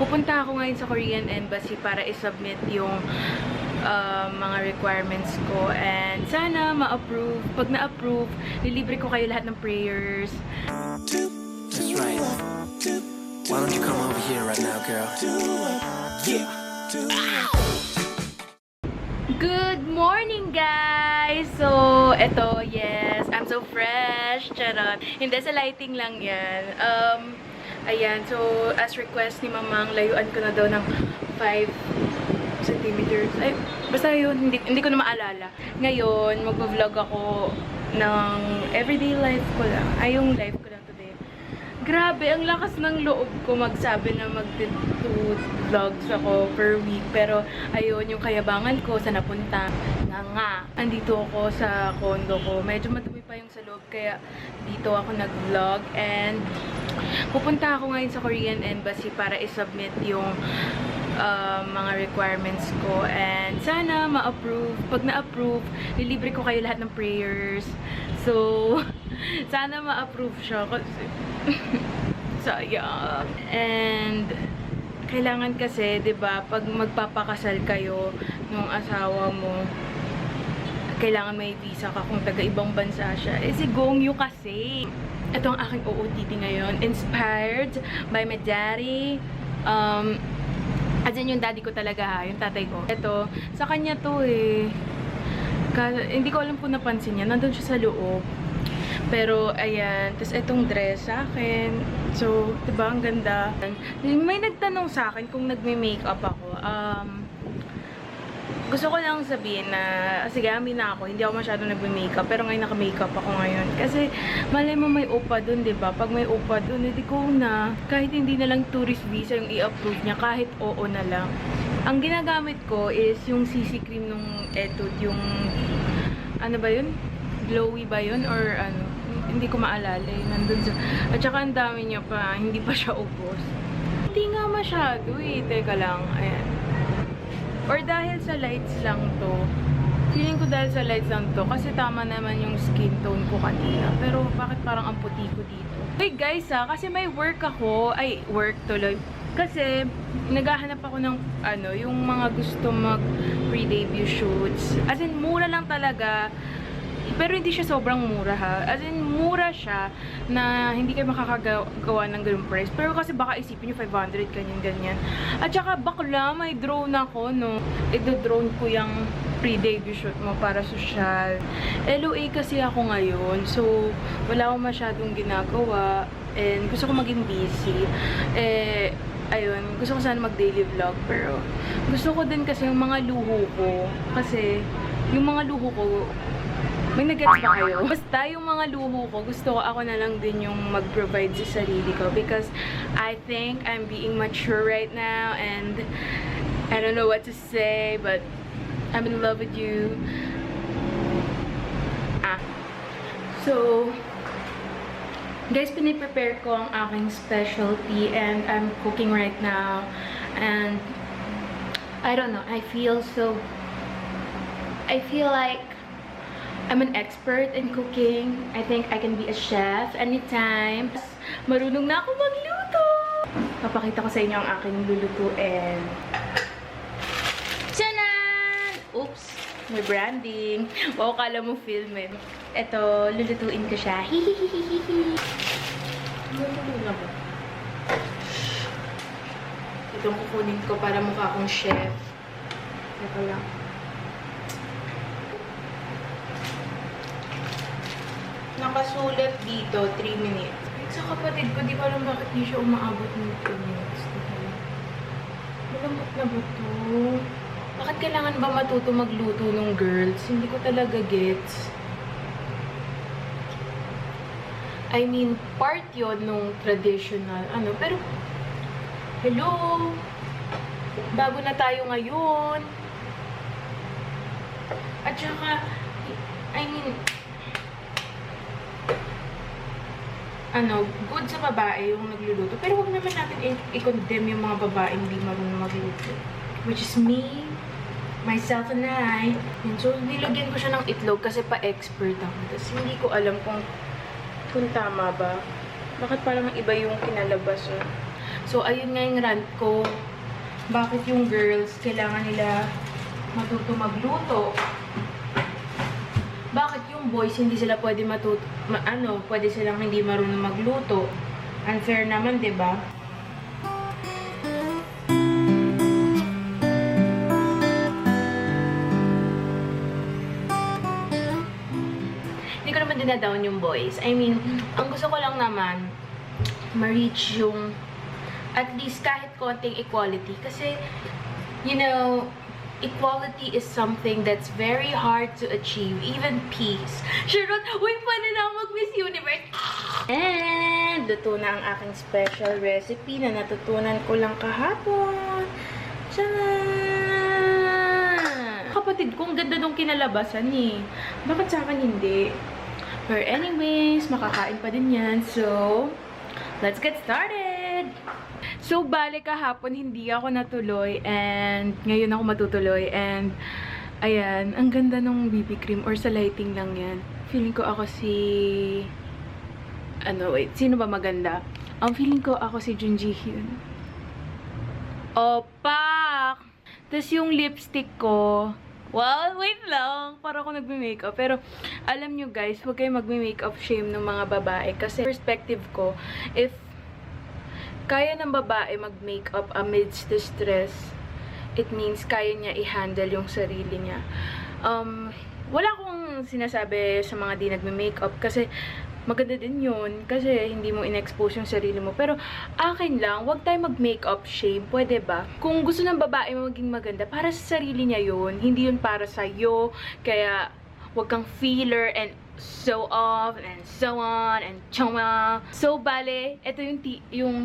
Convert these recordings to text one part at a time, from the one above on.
Pupunta ako ngayon sa Korean Embassy para isubmit yung uh, mga requirements ko. And sana ma-approve. Pag na-approve, lilibre ko kayo lahat ng prayers. That's right. Why don't you come over here right now, girl? Yeah. Good morning, guys! So, eto, yes, I'm so fresh. Charot. Hindi, sa lighting lang yan. Um, ayan, so, as request ni Mamang, layuan ko na daw ng 5 centimeters. Ay, basta yun, hindi, hindi ko na maalala. Ngayon, mag-vlog ako ng everyday life ko lang. Ay, yung life ko lang today. Grabe, ang lakas ng loob ko magsabi na mag vlogs ako per week. Pero, ayun, yung kayabangan ko sa napunta. Nga nga, andito ako sa condo ko. Medyo madumi pa yung sa loob, kaya dito ako nag-vlog. And, pupunta ako ngayon sa Korean Embassy para isubmit yung uh, mga requirements ko. And, sana ma-approve. Pag na-approve, lilibre ko kayo lahat ng prayers. So, sana ma-approve siya kasi sayang. And, kailangan kasi, ba pag magpapakasal kayo nung asawa mo, kailangan may visa ka kung taga-ibang bansa siya. Eh, si Gongyu kasi. Ito ang aking OOTD ngayon. Inspired by my daddy. Um, as in, yung daddy ko talaga ha, yung tatay ko. Ito, sa kanya to eh. Ka- hindi ko alam kung napansin niya. Nandun siya sa loob. Pero, ayan. Tapos, itong dress sa akin. So, diba, ang ganda. May nagtanong sa akin kung nagme-makeup ako. Um, gusto ko lang sabihin na, sige, amin na ako, hindi ako masyado nagme-makeup, pero ngayon naka-makeup ako ngayon. Kasi, malay mo may OPA dun, di ba? Pag may OPA dun, edi ko na. Kahit hindi na lang tourist visa yung i-approve niya, kahit oo na lang. Ang ginagamit ko is yung CC cream nung Etude, yung, ano ba yun? Glowy ba yun? Or ano? Hindi ko maalala. Nandun sa, at saka ang dami niya pa, hindi pa siya ubos. Hindi nga masyado eh. Teka lang, ayan. Or dahil sa lights lang to. Feeling ko dahil sa lights lang to. Kasi tama naman yung skin tone ko kanina. Pero bakit parang ang puti ko dito? Hey guys ha, kasi may work ako. Ay, work tuloy. Kasi naghahanap ako ng ano, yung mga gusto mag pre-debut shoots. As in, mura lang talaga. Pero hindi siya sobrang mura ha. As in, mura siya na hindi kayo makakagawa ng ganung price. Pero kasi baka isipin nyo 500, ganyan-ganyan. At saka bakla, may drone ako, no. Ido-drone ko yung pre-debut shoot mo para social. LOA kasi ako ngayon. So, wala akong masyadong ginagawa. And gusto ko maging busy. Eh, ayun, gusto ko sana mag-daily vlog. Pero, gusto ko din kasi yung mga luho ko. Kasi, yung mga luho ko, may nag-gets ba kayo? Basta yung mga luho ko, gusto ko ako na lang din yung mag-provide sa sarili ko because I think I'm being mature right now and I don't know what to say but I'm in love with you. Ah. So, guys, piniprepare ko ang aking specialty and I'm cooking right now and I don't know, I feel so I feel like I'm an expert in cooking. I think I can be a chef anytime. Marunong na ako magluto! Papakita ko sa inyo ang aking lulutuin. Tiyanan! Oops! May branding. Wow, kala mo film eh. Ito, lulutuin ko siya. Hihihihihi. Lulutuin ako. Itong kukunin ko para mukha akong chef. Ito lang. Nakasulat dito, 3 minutes. Sa kapatid ko, di ko alam bakit di siya umaabot ng 2 minutes. Malambot na ba to? Bakit kailangan ba matuto magluto ng girls? Hindi ko talaga gets. I mean, part yon nung traditional, ano, pero, hello, bago na tayo ngayon. At saka, I mean, ano, good sa babae yung nagluluto. Pero huwag naman natin i-condemn yung mga babaeng hindi marunong magluto. Which is me, myself and I. Yun, so, nilagyan ko siya ng itlog kasi pa-expert ako. Tapos hindi ko alam kung kung tama ba. Bakit parang iba yung kinalabas oh. So, ayun nga yung rant ko. Bakit yung girls, kailangan nila matuto magluto? Yung boys, hindi sila pwede matuto, ma- ano, pwede silang hindi marunong magluto? Unfair naman, di ba? Hindi ko naman dinadown yung boys. I mean, ang gusto ko lang naman, ma-reach yung at least kahit konting equality. Kasi, you know, equality is something that's very hard to achieve. Even peace. Charot! Uy, pwede na ako mag-Miss Universe! And, luto na ang aking special recipe na natutunan ko lang kahapon. Tcharan! Kapatid ko, ang ganda nung kinalabasan eh. Bakit sa akin hindi? But anyways, makakain pa din yan. So, let's get started! So, bale kahapon hindi ako natuloy and ngayon ako matutuloy and ayan, ang ganda ng BB cream or sa lighting lang yan. Feeling ko ako si... Ano, wait, sino ba maganda? Ang feeling ko ako si Junji Hyun. Opak! Tapos yung lipstick ko, well, wait lang, para ako nagme-makeup. Pero, alam nyo guys, huwag kayo magme-makeup shame ng mga babae. Kasi, perspective ko, if kaya ng babae mag-makeup amidst the stress, it means kaya niya i-handle yung sarili niya. Um, wala akong sinasabi sa mga di nagme-makeup kasi maganda din yun kasi hindi mo in-expose yung sarili mo. Pero akin lang, wag tayo mag-makeup shame. Pwede ba? Kung gusto ng babae maging maganda, para sa sarili niya yun. Hindi yun para sa'yo. Kaya wag kang feeler and so off and so on and choma. So, bale, ito yung, yung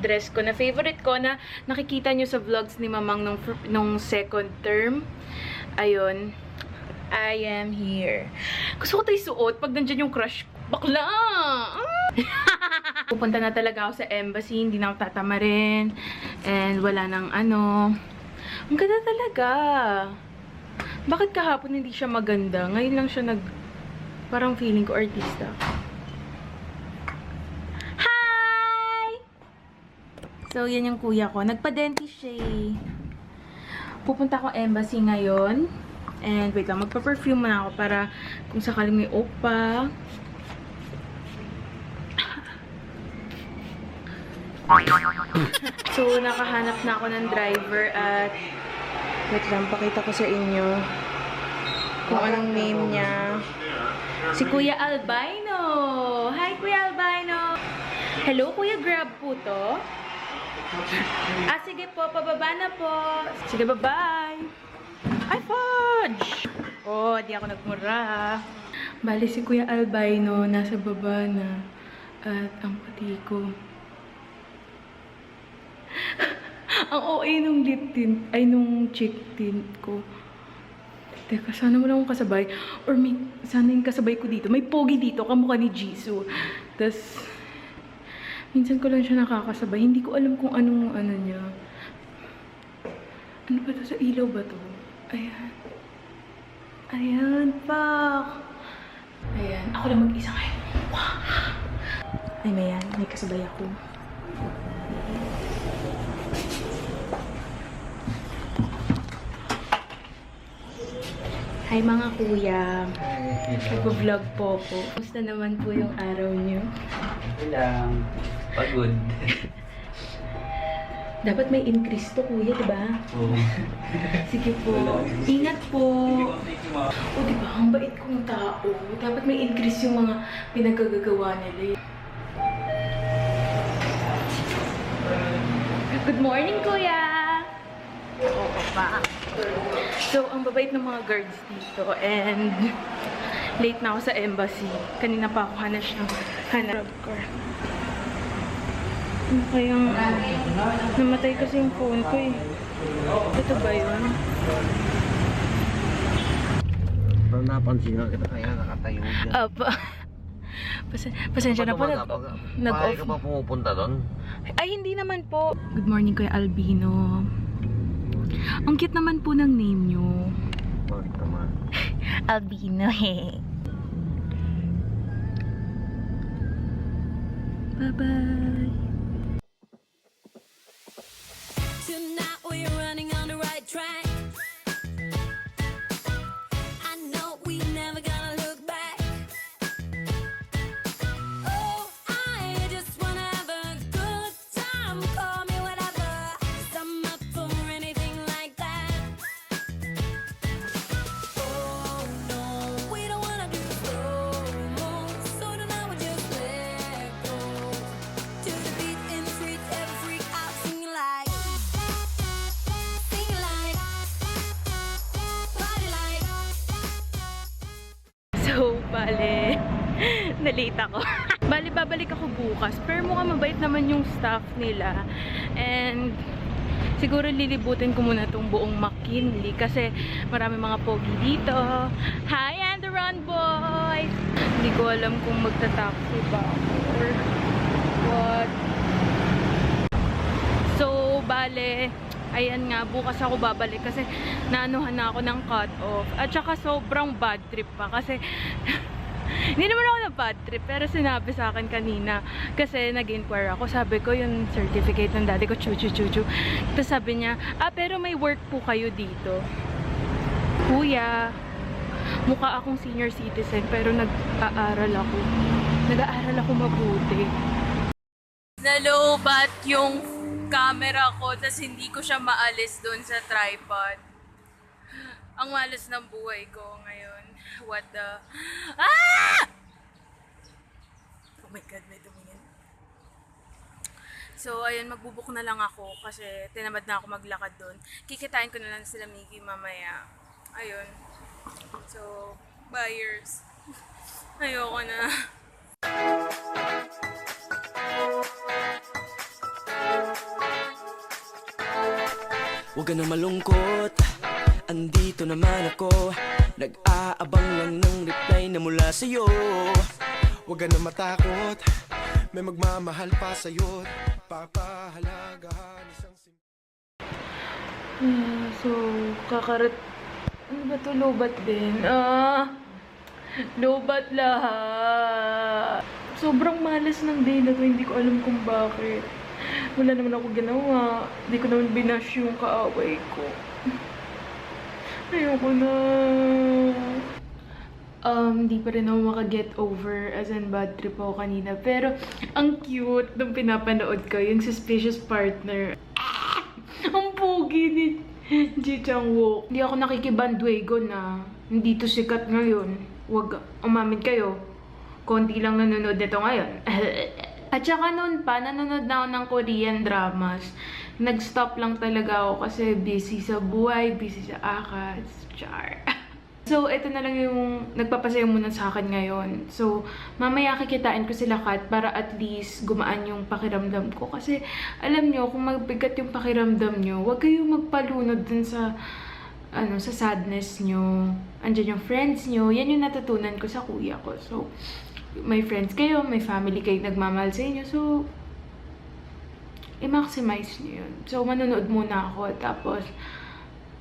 dress ko na favorite ko na nakikita nyo sa vlogs ni Mamang nung, nung second term. Ayun. I am here. Gusto ko tayo suot pag nandyan yung crush ko. Bakla! Pupunta na talaga ako sa embassy, hindi na ako tatamarin. And wala nang ano. Ang ganda talaga. Bakit kahapon hindi siya maganda? Ngayon lang siya nag... Parang feeling ko artista. Hi! So, yan yung kuya ko. Nagpa-dentist siya eh. Pupunta ako embassy ngayon. And wait lang, magpa-perfume muna ako para kung sakaling may opa. So, nakahanap na ako ng driver at wait lang, pakita ko sa inyo kung anong name niya. Si Kuya Albino! Hi, Kuya Albino! Hello, Kuya Grab po to? Ah, sige po, pababa na po. Sige, bye-bye! Ay, fudge! Oh, di ako nagmura. Bali, si Kuya Albino nasa baba na. At ang pati ko. ang OA nung lip tint, ay nung cheek tint ko. Teka, sana wala akong kasabay. Or may, sana yung kasabay ko dito. May pogi dito, kamukha ni Jisoo. Tapos, minsan ko lang siya nakakasabay. Hindi ko alam kung anong ano niya. Ano ba to? Sa ilaw ba to? Ayan. Ayan, pak. Ayan. Ako lang mag-isa ngayon. Ay, may yan. May kasabay ako. Hi mga kuya. Nag-vlog po ako. Kumusta naman po yung araw niyo? lang. Pagod. Dapat may increase to kuya, di ba? Oo. Sige po. Ingat po. O, di ba? Ang bait kong tao. Dapat may increase yung mga pinagagagawa nila. Good morning, kuya! Oo pa. So, ang babait ng mga guards dito and late na ako sa embassy. Kanina pa ako hanap siyang hanap ko. Ano kayang namatay kasi yung phone ko eh. Ito ba yun? Parang napansin nga kita kaya nakatayo dyan. Apa. Pasen pasensya na po. Nag, Nag-off. nag-off. ka pa pumupunta doon? Ay, hindi naman po. Good morning, Kuya Albino. Ang cute naman po ng name nyo. Bakit? Albino eh. Bye-bye. Tonight we're running on the bale, nalate ako. bale, babalik ako bukas. Pero mukhang mabait naman yung staff nila. And, siguro lilibutin ko muna tong buong McKinley kasi marami mga pogi dito. Hi, Anderon boys! Hindi ko alam kung magta-taxi ba or what. So, bale, ayan nga, bukas ako babalik kasi naanuhan na ako ng cut-off. At saka sobrang bad trip pa kasi hindi naman ako na bad trip pero sinabi sa akin kanina kasi nag-inquire ako. Sabi ko yung certificate ng daddy ko, chu chu chu chu. Tapos sabi niya, ah pero may work po kayo dito. Kuya, mukha akong senior citizen pero nag-aaral ako. Nag-aaral ako mabuti nalobat yung camera ko tapos hindi ko siya maalis doon sa tripod. Ang malas ng buhay ko ngayon. What the... Ah! Oh my God, may tumingin. So, ayun, magbubuk na lang ako kasi tinamad na ako maglakad doon. Kikitain ko na lang sila Miki mamaya. Ayun. So, buyers. Ayoko na. Huwag ka na malungkot Andito naman ako Nag-aabang lang ng reply na mula sa'yo Huwag ka na matakot May magmamahal pa sa'yo Papahalagahan isang sim- Ah, so, kakarat... Ano ba to? Lobat din. Ah, lobat lahat. Sobrang malas ng day na to. Hindi ko alam kung bakit. Wala naman ako ginawa. Hindi ko naman binash yung kaaway ko. Ayoko na. Um, di pa rin ako makaget over as in bad trip ako kanina. Pero, ang cute nung pinapanood ko, yung suspicious partner. Ang pogi ni Ji Chang-wook. Hindi ako nakikibandwagon na hindi to sikat ngayon. Huwag umamin kayo. Konti lang nanonood nito ngayon. At saka noon pa, nanonood na ako ng Korean dramas. Nag-stop lang talaga ako kasi busy sa buhay, busy sa akas. Char. So, ito na lang yung nagpapasaya muna sa akin ngayon. So, mamaya kikitain ko sila Kat para at least gumaan yung pakiramdam ko. Kasi, alam nyo, kung magbigat yung pakiramdam nyo, huwag kayong magpalunod dun sa, ano, sa sadness nyo. Andyan yung friends nyo. Yan yung natutunan ko sa kuya ko. So, may friends kayo, may family kayo nagmamahal sa inyo. So, i-maximize nyo yun. So, manonood muna ako. Tapos,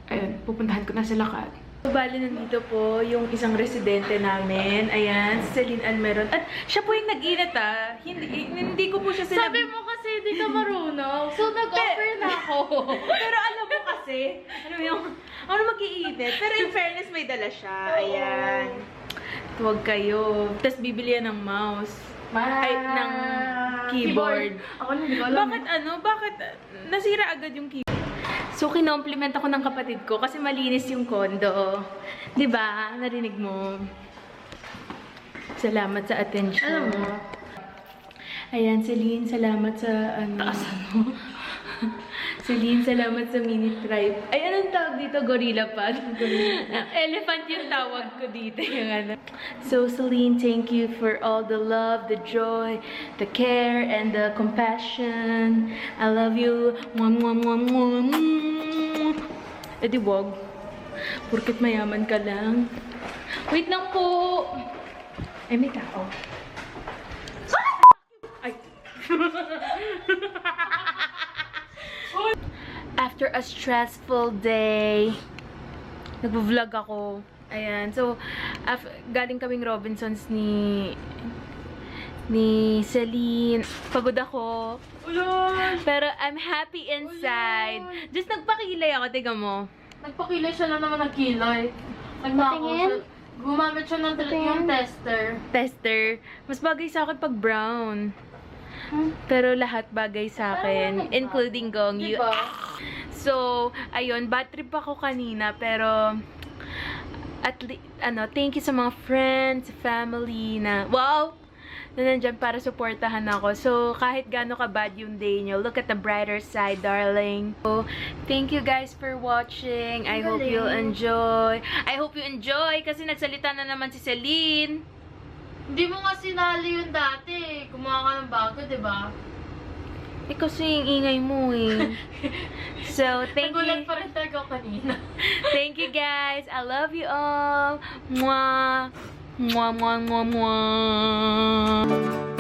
ayun, pupuntahan ko na sila Kat. So, bali nandito po yung isang residente namin. Ayan, si Celine Almeron. At siya po yung nag-init ah. Hindi, hindi ko po siya sinabi. Sabi mo kasi di ka marunong. So, nag-offer na ako. Pero alam mo kasi, ano yung, ano mag-iinit. Pero in fairness, may dala siya. Ayan. Huwag kayo. Tapos bibili yan ng mouse. Ay, ng keyboard. Ako na, hindi ko alam. Bakit ano? Bakit nasira agad yung keyboard? So, kinompliment ako ng kapatid ko kasi malinis yung kondo. 'Di ba? Narinig mo. Salamat sa attention. Alam mo, Ayan, Celine, salamat sa ano. mo. Celine, salamat sa mini tribe. Ay, anong tawag dito? Gorilla pad? Elephant yung tawag ko dito. Yung ano. So, Celine, thank you for all the love, the joy, the care, and the compassion. I love you. Mwah, mwah, mwah, mwah, mwah. Eh di wag. Porket mayaman ka lang. Wait lang po. Ay, may tao. Ay. After a stressful day, nagvo-vlog ako. Ayan. So, af- galing kaming Robinsons ni ni Celine. Pagod ako. Pero I'm happy inside. Just nagpakilay ako, tiga mo. Nagpakilay siya lang naman ng kilay. Nagnakaw siya. Gumamit siya ng yung tester. Tester. Mas bagay sa akin pag brown. Pero lahat bagay sa akin, including gong you. So, ayun, bad trip ako kanina, pero at le- ano, thank you sa mga friends, family na, wow! Na nandyan para supportahan ako. So, kahit gaano ka bad yung day nyo, look at the brighter side, darling. So, thank you guys for watching. I hope you'll enjoy. I hope you enjoy kasi nagsalita na naman si Celine. Hindi mo nga sinali yun dati. Kumuha ka ng bago, di ba? Eh, kasi yung ingay mo eh. So, thank Nagulat you. pa rin talaga kanina. Thank you guys. I love you all. Mwah. Mwah, mwah, mwah, mwah.